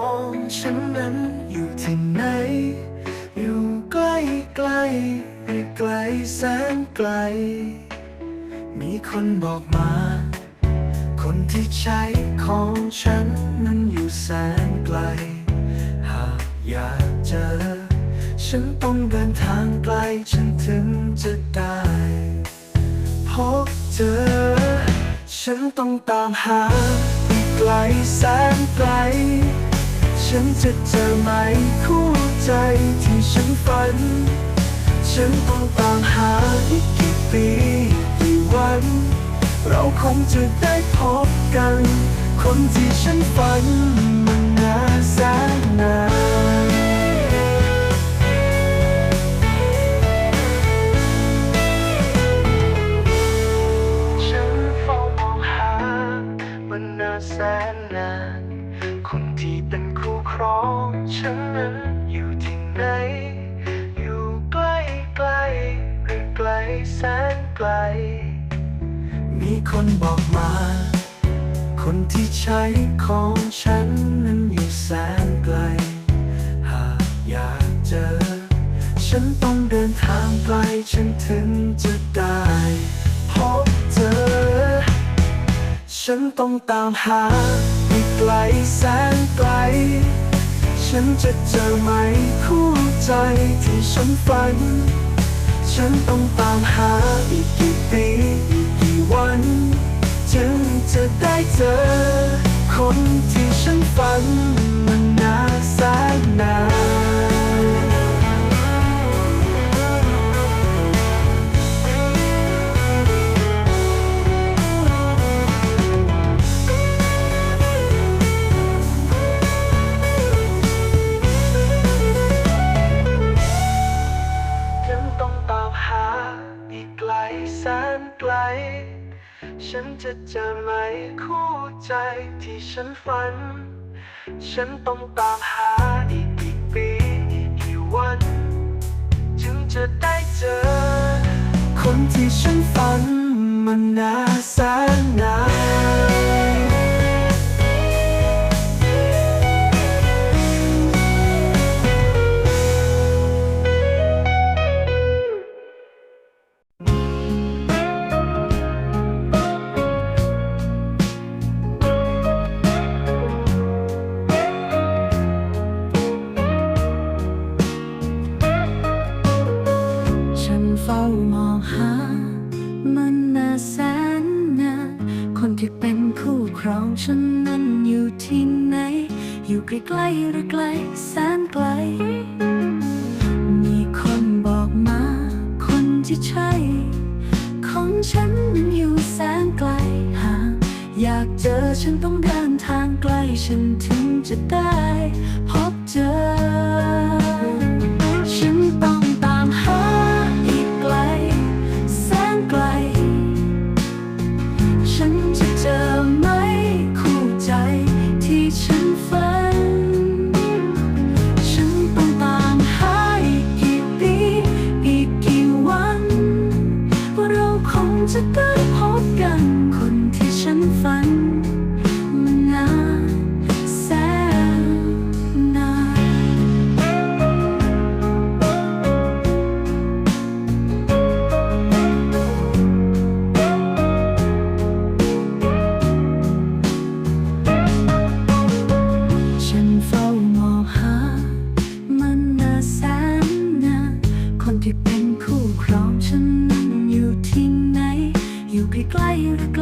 องฉันนั้นอยู่ที่ไหน อยู่ใกล้ใกล้รือไกลแสนไกล มีคนบอกมา คนที่ใช้ของฉันนั้นอยู่แสนไกล หากอยากเจอ ฉันต้องเดินทางไกลฉันถึงจะได้พบเจอ ฉันต้องตามหาไกลแสนไกล ฉันจะเจอไหมคู่ใจที่ฉันฝัน ฉันต้องตามหาอีกกี่ปีกี่วัน เราคงจะได้พบกัน คนที่ฉันฝันมันนาแสนนาน นั้นอยู่ที่ไหน อยู่ใกล้ไกลหรือไกลแสนไกล มีคนบอกมา คนที่ใช้ของฉันนั้นอยู่แสนไกล หากอยากเจอ ฉันต้องเดินทางไกลฉันถึงจะได้พบเจอ ฉันต้องตามหาอีกไกลแสนไกล ฉันจะเจอไหมคู่ใจที่ฉันฝัน ฉันต้องตามหาอีกกี่ปีอีกกี่วัน จึงจะได้เจอ คนที่ฉันฝันมันนานแสนนาน ฉันจะเจอไหมคู่ใจที่ฉันฝัน ฉันต้องตามหาอีกกี่ปีอีกกี่วัน จึงจะได้เจอ คนที่ฉันฝันมันนานแสนนาน มองหา มันนานแสนนานคนที่เป็นคู่ครองฉันนั้นอยู่ที่ไหน อยู่ใกล้ๆหรือไกลแสนไกล มีคนบอกมา คนที่ใช่ ของฉันนั้นอยู่แสนไกลห่ากอยากเจอฉันต้องเดินทางไกลฉันถึงจะได้ ที่เป็นคู่ครองฉันนั้นอยู่ที่ไหน อยู่ใกล้ๆหรือไกล